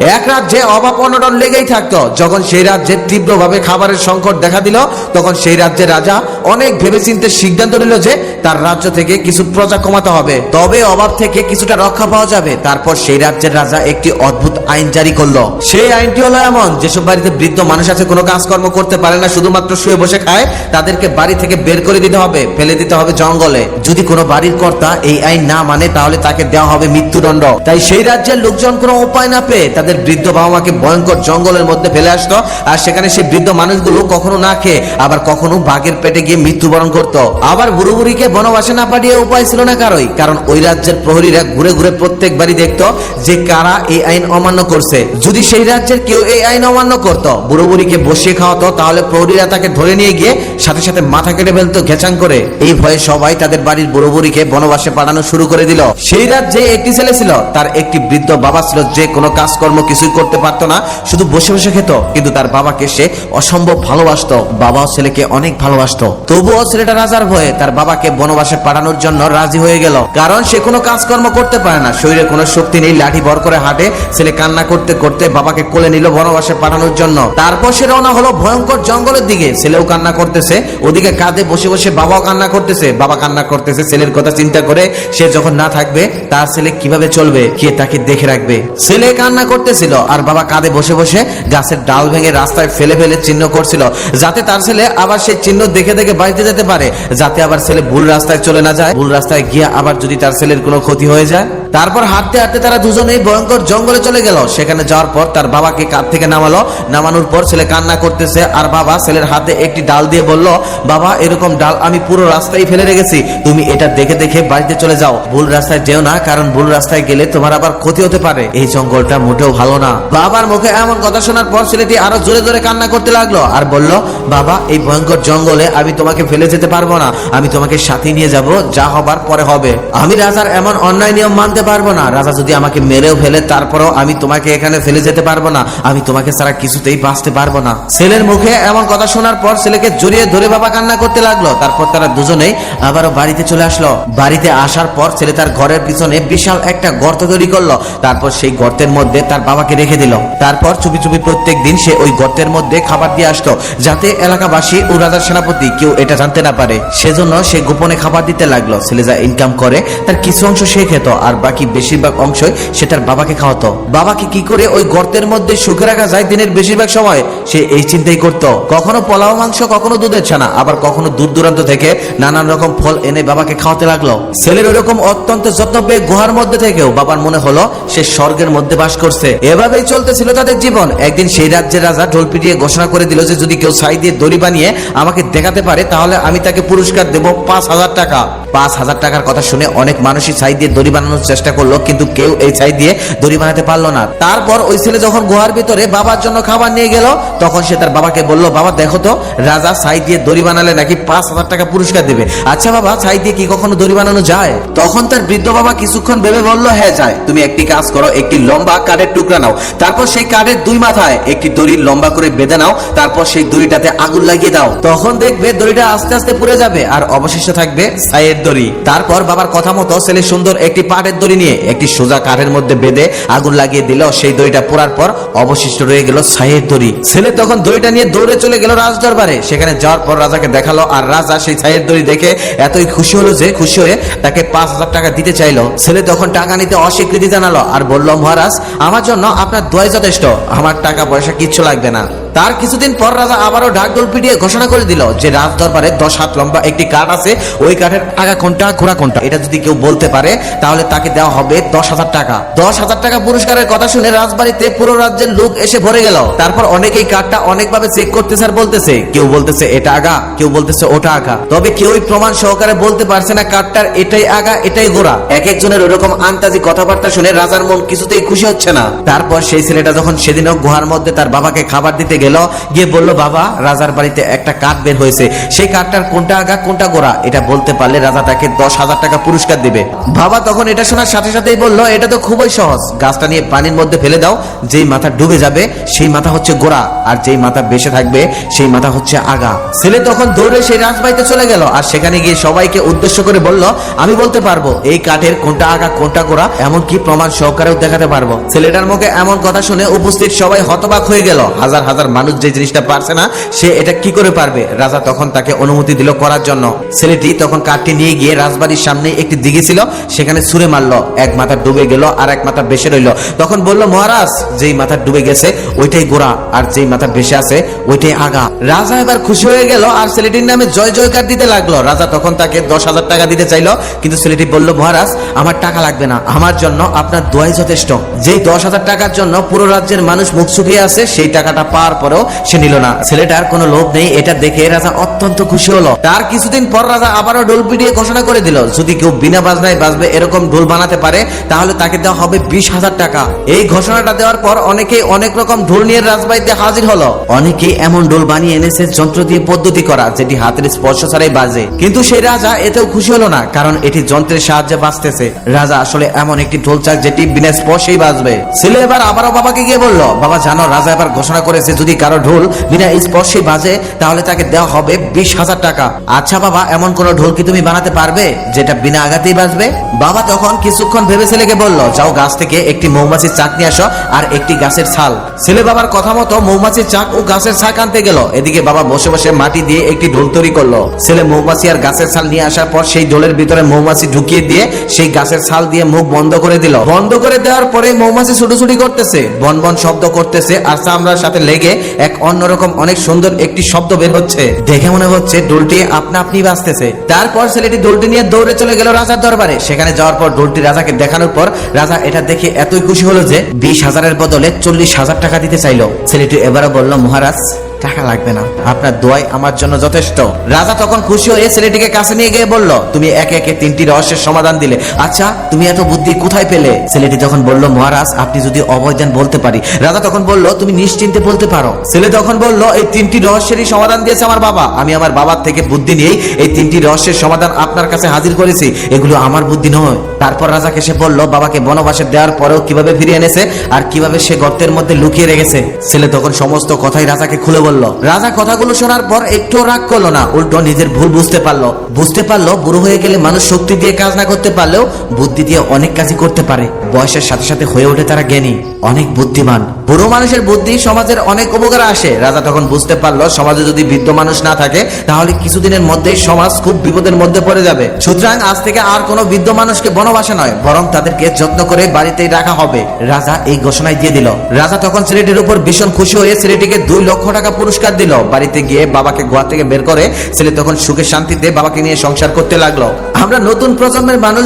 এক রাজ্যে অভাব অনটন লেগেই থাকতো। যখন সেই রাজ্যে তীব্রভাবে খাবারের সংকট দেখা দিল, তখন সেই রাজ্যের রাজা অনেক ভেবেচিন্তে সিদ্ধান্ত নিল যে তার রাজ্য থেকে কিছু প্রজা কমাতে হবে। তবে অভাব থেকে কিছুটা রক্ষা পাওয়া যাবে। তারপর সেই রাজ্যের রাজা একটি অদ্ভুত আইন জারি করল। সেই আইনটি হলো এমন, যেসব বাড়িতে বৃদ্ধ মানুষ আছে, কোনো কাজকর্ম করতে পারে না, শুধুমাত্র শুয়ে বসে খায়, তাদেরকে বাড়ি থেকে বের করে দিতে হবে, ফেলে দিতে হবে জঙ্গলে। যদি কোনো বাড়ির কর্তা এই আইন না মানে তাহলে তাকে দেওয়া হবে মৃত্যুদণ্ড। তাই সেই রাজ্যের লোকজন কোনো উপায় না পেয়ে তাদের বৃদ্ধ বাবা মাকে ভয়ঙ্কর জঙ্গলের মধ্যে ফেলে আসতো। আর সেখানে সেই বৃদ্ধ মানুষগুলো কখনো না খেয়ে আবার কখনো বাঘের পেটে গিয়ে মৃত্যুবরণ করত। আবার বুড়ো বুড়িকে বনবাসে না পাঠিয়ে উপায় ছিল না কারোই, কারণ ওই রাজ্যের প্রহরীরা ঘুরে ঘুরে প্রত্যেকবারই দেখতো যে কারা এই আইন অমান্য করছে। যদি সেই রাজ্যের কেউ এই আইন অমান্য করত বুড়ো বুড়িকে বসিয়ে খাওয়াতো, তাহলে প্রহরীরা তাকে ধরে নিয়ে গিয়ে সাথে সাথে মাথা কেটে ফেলতো ঘেচাং করে। এই ভয়ে সবাই তাদের বাড়ির বুড়ো বুড়িকে বনবাসে পাঠানো শুরু করে দিল। সেই রাজ্যে একটি ছেলে ছিল, তার একটি বৃদ্ধ বাবা ছিল, যে কোনো কাজ কাজকর্ম কিছুই করতে পারতো না, শুধু বসে বসে খেত। কিন্তু তার বাবাকে সে অসম্ভব ভালোবাসতো, বাবাও ছেলেকে অনেক ভালোবাসতো। তবুও ছেলেটা রাজার ভয়ে তার বাবাকে বনবাসে পাঠানোর জন্য রাজি হয়ে গেল। কারণ সে কোনো কাজকর্ম করতে পারে না, শরীরে কোনো শক্তি নেই, লাঠি ভর করে হাঁটে, ছেলে কান্না করতে করতে বাবাকে কোলে নিল বনবাসে পাঠানোর জন্য। তারপর সে রওনা হলো ভয়ঙ্কর জঙ্গলের দিকে, ছেলেও কান্না করতেছে, ওদিকে কাঁধে বসে বসে বাবাও কান্না করতেছে। বাবা কান্না করতেছে, ছেলের কথা চিন্তা করে সে যখন না থাকবে, তার ছেলে কীভাবে চলবে, কে তাকে দেখে রাখবে? ছেলে কান্না করতেছিল আর বাবা কাঁধে বসে বসে গাছের ডাল ভেঙে রাস্তায় ফেলে ফেলে চিহ্ন করছিল, যাতে তার ছেলে আবার সেই চিহ্ন দেখে দেখে বাড়িতে যেতে পারে, যাতে আবার ছেলে ভুল রাস্তায় চলে না যায়। ভুল রাস্তায় গিয়ে আবার যদি তার ছেলের কোনো ক্ষতি হয়ে যায়। তারপর হাঁটতে হাঁটতে তারা দুজনেই ভয়ঙ্কর জঙ্গলে চলে গেল। সেখানে যাওয়ার পর তার বাবাকে কাঁধ থেকে নামালো। নামানোর পর ছেলে কান্না করতেছে আর বাবা ছেলের হাতে একটি ডাল দিয়ে বলল, বাবা, এরকম ডাল আমি পুরো রাস্তায় ফেলে রেখেছি। তুমি এটা দেখে দেখে বাড়িতে চলে যাও। ভুল রাস্তায় যেও না, কারণ ভুল রাস্তায় গেলে তোমার আবার ক্ষতি হতে পারে। এই জঙ্গলটা মোটেও ভালো না। বাবার মুখে এমন কথা শোনার পর ছেলেটি আরও জোরে জোরে কান্না করতে লাগল আর বলল, বাবা, এই ভয়ঙ্কর জঙ্গলে আমি তোমাকে ফেলে যেতে পারব না। আমি তোমাকে সাথে নিয়ে যাব, যা হবার পরে হবে। আমি রাজার এমন অন্যায় নিয়ম মানতে পারব না। রাজা যদি আমাকে মেরেও ফেলে, তারপরেও আমি তোমাকে এখানে ফেলে যেতে পারব না। আমি তোমাকে ছাড়া কিছুতেই বাঁচতে পারব না। ছেলের মুখে এমন কথা শোনার পর ছেলেকে জড়িয়ে ধরে বাবা কান্না করতে লাগল। তারপর তারা দুজনেই আবারও বাড়িতে চলে আসলো। বাড়িতে আসার পর ছেলে তার ঘরের পিছনে বিশাল একটা গর্ত তৈরি করল। তারপর সেই গর্তের মধ্যে তার বাবাকে রেখে দিল। তারপর চুপি চুপি প্রত্যেক দিন সে ওই গর্তের মধ্যে খাবার দিয়ে আসতো, যাতে এলাকাবাসী ও রাজার সেনাপতি কেউ এটা জানতে না পারে। সেজন্য সে গোপনে খাবার দিতে লাগল। ছেলে যা ইনকাম করে, তার কিছু অংশ সে খেত, আর বাকি বেশিরভাগ অংশই সে তার বাবাকে খাওয়াতো। বাবাকে কি করে ওই গর্তের মধ্যে সুখে রাখা যায় দিনের বেশিরভাগ সময়? সে এই চিন্তাই করত। কখনো পোলাও, মাংস, কখনো দুধের ছানা, আবার কখনো দূর দূরান্ত থেকে নানান রকম ফল এনে বাবাকে খাওয়াতে লাগল। ছেলের ওরকম অত্যন্ত যত্ন পেয়ে গুহার মধ্যে থেকেও বাবার মনে হলো সে স্বর্গের মধ্যে বাস করছে। এভাবেই চলতেছিল তাদের জীবন। একদিন সেই রাজ্যের রাজা ঢোল পিটিয়ে ঘোষণা করে দিল যে, যদি কেউ ছাই দিয়ে দড়ি বানিয়ে আমাকে দেখাতে পারে, তাহলে আমি তাকে পুরস্কার দেব পাঁচ হাজার টাকা। পাঁচ হাজার টাকার কথা শুনে অনেক মানুষই ছাই দিয়ে দড়ি বানানোর চেষ্টা করল, কিন্তু কেউ এই ছাই দিয়ে দড়ি বানাতে পারল না। তারপর ওই ছেলে যখন গুহার ভিতরে বাবার জন্য খাবার নিয়ে গেল, তখন সে তার বাবাকে বলল, বাবা, দেখো তো, রাজা ছাই দিয়ে দড়ি বানালে নাকি পাঁচ হাজার টাকা পুরস্কার দেবে। আচ্ছা বাবা, ছাই দিয়ে কি কখনো দড়ি বানানো যায়? তখন তার বৃদ্ধ বাবা কিছুক্ষণ ভেবে বলল হ্যাঁ যায়। তুমি একটি কাজ করো, একটি লম্বা কাঠের টুকরা নাও। তারপর সেই কাঠের দুই মাথায় একটি দড়ি লম্বা করে বেঁধে নাও। তারপর সেই দড়িটাতে আগুন লাগিয়ে দাও। তখন দেখবে দড়িটা আস্তে আস্তে পুড়ে যাবে, আর অবশিষ্ট থাকবে ছাইয়ের দড়ি। তারপর বাবার কথা মতো ছেলে সুন্দর একটি পাটের দড়ি নিয়ে একটি সোজা কাঠের মধ্যে বেঁধে আগুন লাগিয়ে দিল। সেই দড়িটা পোড়ার পর অবশিষ্ট রয়ে গেল ছাইয়ের দড়ি। ছেলে তখন দড়িটা নিয়ে দৌড়ে চলে গেল রাজ দরবারে সেখানে যাওয়ার পর রাজাকে দেখাল আর রাজা সেই ছাইয়ের দড়ি দেখে এতই খুশি হলো যে খুশি হয়ে তাকে পাঁচ হাজার টাকা দিতে চাইলো। ছেলে তখন টাকা নিতে অস্বীকৃতি জানালো আর বলল, মহারাজ, আমার জন্য আপনার দোয়াই যথেষ্ট। আমার টাকা পয়সা কিচ্ছু লাগবে না। তার কিছুদিন পর রাজা আবারও ঢাকঢোল পিটিয়ে ঘোষণা করে দিল যে রাজ দরবারে দশ হাত লম্বা একটি কাঠ আছে, ওই কাঠের আগা কোনটা, ঘোড়া কোনটা? এটা যদি কেউ বলতে পারে, তাহলে তাকে দেওয়া হবে দশ হাজার টাকা। দশ হাজার টাকা পুরস্কারের কথা শুনে রাজবাড়িতে পুরো রাজ্যের লোক এসে ভরে গেল। তারপর অনেকেই কাঠটা অনেকভাবে চেক করতেছে আর বলতেছে, কেউ বলতেছে এটা আগা, কেউ বলতেছে ওটা আগা। তবে কেউই প্রমাণ সহকারে বলতে পারছে না কাঠটার এটাই আগা, এটাই গোড়া এক একজনের ওরকম আন্তাজি কথাবার্তা শুনে রাজার মন কিছুতেই খুশি হচ্ছে না। তারপর সেই ছেলেটা যখন সেদিনও গুহার মধ্যে তার বাবাকে খাবার দিতে গেল, গিয়ে বলল, বাবা, রাজার বাড়িতে একটা কাঠ বের হয়েছে। সেই কাঠটার কোনটা আগা কোনটা গোড়া? এটা বলতে পারলে রাজা তাকে দশ হাজার টাকা পুরস্কার দিবে। বাবা তখন এটা শোনার সাথে সাথেই বলল, এটা তো খুবই সহজ। গাছটা নিয়ে পানির মধ্যে ফেলে দাও। যেই মাথা ডুবে যাবে, সেই মাথা হচ্ছে গোড়া। আর যেই মাথা বেসে থাকবে, সেই মাথা হচ্ছে আগা। ছেলে তখন দৌড়ে সেই রাজবাড়িতে চলে গেল আর সেখানে গিয়ে সবাইকে উদ্দেশ্য করে বলল, আমি বলতে পারব, এই কাঠের কোনটা আগা, কোনটা গোড়া? এমনকি প্রমাণ সহকারেও দেখাতে পারব। ছেলেটার মুখে এমন কথা শুনে উপস্থিত সবাই হতবাক হয়ে গেল। হাজার হাজার মানুষ যে জিনিসটা পারছে না, সে এটা কি করে পারবে? রাজা তখন তাকে অনুমতি দিল করার জন্য। ছেলেটি তখন কাঠটি নিয়ে গিয়ে রাজবাড়ির সামনে একটি দিঘি ছিল, সেখানে ছুঁড়ে মারলো। এক মাথা ডুবে গেল আর এক মাথা বেসে রইল। তখন বলল, মহারাজ, যেই মাথা ডুবে গেছে, ওইটাই গোড়া, আর যেই মাথা বেসে আছে, ওইটাই আগা। রাজা এবার খুশি হয়ে গেল আর ছেলেটির নামে জয় জয়কার দিতে লাগল। রাজা তখন তাকে দশ হাজার টাকা দিতে চাইলো, কিন্তু ছেলেটি বলল, মহারাজ, আমার টাকা লাগবে না, আমার জন্য আপনার দোয়াই যথেষ্ট। যেই দশ হাজার টাকার জন্য পুরো রাজ্যের মানুষ মুখ শুকিয়ে আছে সেই টাকাটা পাওয়ার পরেও সে নিল না। ছেলেটার কোনো লোভ নেই, এটা দেখে রাজা অত্যন্ত খুশি হলো। তার কিছুদিন পর রাজা আবারও ঢোল পিটিয়ে ঘোষণা করে দিল, যদি কেউ বিনা বাজনায় বাজবে, এরকম ঢোল বানাতে পারে, তাহলে তাকে দেওয়া হবে বিশ হাজার টাকা। এই ঘোষণাটা দেওয়ার পর অনেকেই অনেক রকম ঢোল নিয়ে রাজবাড়িতে হাজির হলো। অনেকেই এমন ঢোল বানিয়ে এনেছে যন্ত্র দিয়ে পদ্ধতি করা, যেটি হাতের স্পর্শ ছাড়াই বাজে। কিন্তু সেই রাজা এতেও খুশি হলো না, কারণ এটি যন্ত্রের সাহায্যে বাজতেছে। রাজা আসলে এমন একটি ঢোল চাক, যেটি বিনা স্পর্শেই বাজবে। ছেলে এবার আবারও বাবাকে গিয়ে বলল, বাবা, জানো, রাজা এবার ঘোষণা করেছে, যদি কারও ঢোল বিনা স্পর্শেই বাজে, তাহলে তাকে দেওয়া হবে বিশ হাজার টাকা। আচ্ছা বাবা, এমন কোন ঢোল কি তুমি বানাতে পারবে, যেটা বিনা আঘাতেই বাজবে? বাবা তখন কিছুক্ষণ ভেবে ছেলেকে বলল, যাও গাছ থেকে একটি মৌমাছির চাক নিয়ে আসো, আর একটি গাছের ছাল। ছেলে বাবার কথা মতো মৌমাছির চাক ও গাছের ছাক আনতে গেল। এদিকে বাবা বসে বসে মাটি দিয়ে একটি ঢোল তৈরি করল। ছেলে মৌমাছি আর গাছের ছাল নিয়ে আসার পর সেই ঢোলের ভিতরে মৌমাছি ঢুকিয়ে দিয়ে সেই গাছের ছাল দিয়ে মুখ বন্ধ করে দিল। বন্ধ করে দেওয়ার পরে মৌমাছি ছুটোছুটি করতেছে। বন বন শব্দ করতেছে আর চামড়ার সাথে লেগে এক অন্যরকম অনেক সুন্দর একটি শব্দ বের হচ্ছে। দেখে মনে হচ্ছে ডোলটি আপনা আপনি বাঁচতেছে। তারপর ছেলেটি ডোলটি নিয়ে দৌড়ে চলে গেল রাজার দরবারে। সেখানে যাওয়ার পর ডোলটি রাজাকে দেখানোর পর রাজা এটা দেখে এতই খুশি হলো যে বিশ হাজারের বদলে চল্লিশ হাজার টাকা দিতে চাইলো। ছেলেটি এবারও বলল, মহারাজ টাকা লাগবে না। আপনার দোয়াই আমার জন্য যথেষ্ট। রাজা তখন খুশি হয়ে ছেলেটিকে কাছে নিয়ে গিয়ে বলল, তুমি একে একে তিনটি রহস্যের সমাধান দিলে। আচ্ছা তুমি এত বুদ্ধি কোথায় পেলে? ছেলেটি তখন বলল, মহারাজ, আপনি যদি অভয় দেন বলতে পারি। রাজা তখন বলল, তুমি নিশ্চিন্তে বলতে পারো। ছেলে তখন বলল, এই তিনটি রহস্যেরই সমাধান দিয়েছে আমার বাবা। আমি আমার বাবার থেকে বুদ্ধি নিয়েই এই তিনটি রহস্যের সমাধান আপনার কাছে হাজির করেছি। এগুলো আমার বুদ্ধি নয়। তারপর রাজাকে সে বলল, বাবাকে বনবাসে দেওয়ার পরেও কীভাবে ফিরিয়ে এনেছে আর কীভাবে সে গর্তের মধ্যে লুকিয়ে রেখেছে? ছেলে তখন সমস্ত কথাই রাজাকে খুলে বলল রাজা কথাগুলো শোনার পর একটু রাগ করল না। উল্টো নিজের ভুল বুঝতে পারল। বুঝতে পারল বুড়ো হয়ে গেলে মানুষ শক্তি দিয়ে কাজ না করতে পারলেও বুদ্ধি দিয়ে অনেক কাজই করতে পারে। বয়সের সাথে সাথে হয়ে ওঠে তারা জ্ঞানী, অনেক বুদ্ধিমান। বুড়ো মানুষের বুদ্ধি সমাজের অনেক উপকার আসে। রাজা তখন বুঝতে পারল, সমাজে যদি বৃদ্ধ মানুষ না থাকে, তাহলে কিছুদিনের মধ্যেই সমাজ খুব বিপদের মধ্যে পড়ে যাবে। সুতরাং আজ থেকে আর কোনো বৃদ্ধ মানুষকে বনবাসে নয়, বরং তাদেরকে যত্ন করে বাড়িতেই রাখা হবে। রাজা এই ঘোষণায় দিয়ে দিল। রাজা তখন ছেলেটির উপর ভীষণ খুশি হয়ে ছেলেটিকে দুই লক্ষ টাকা পুরস্কার দিল। বাড়িতে গিয়ে বাবাকে গোয়া থেকে বের করে ছেলে তখন সুখে শান্তিতে বাবাকে নিয়ে সংসার করতে লাগল। আমরা নতুন প্রজন্মের মানুষ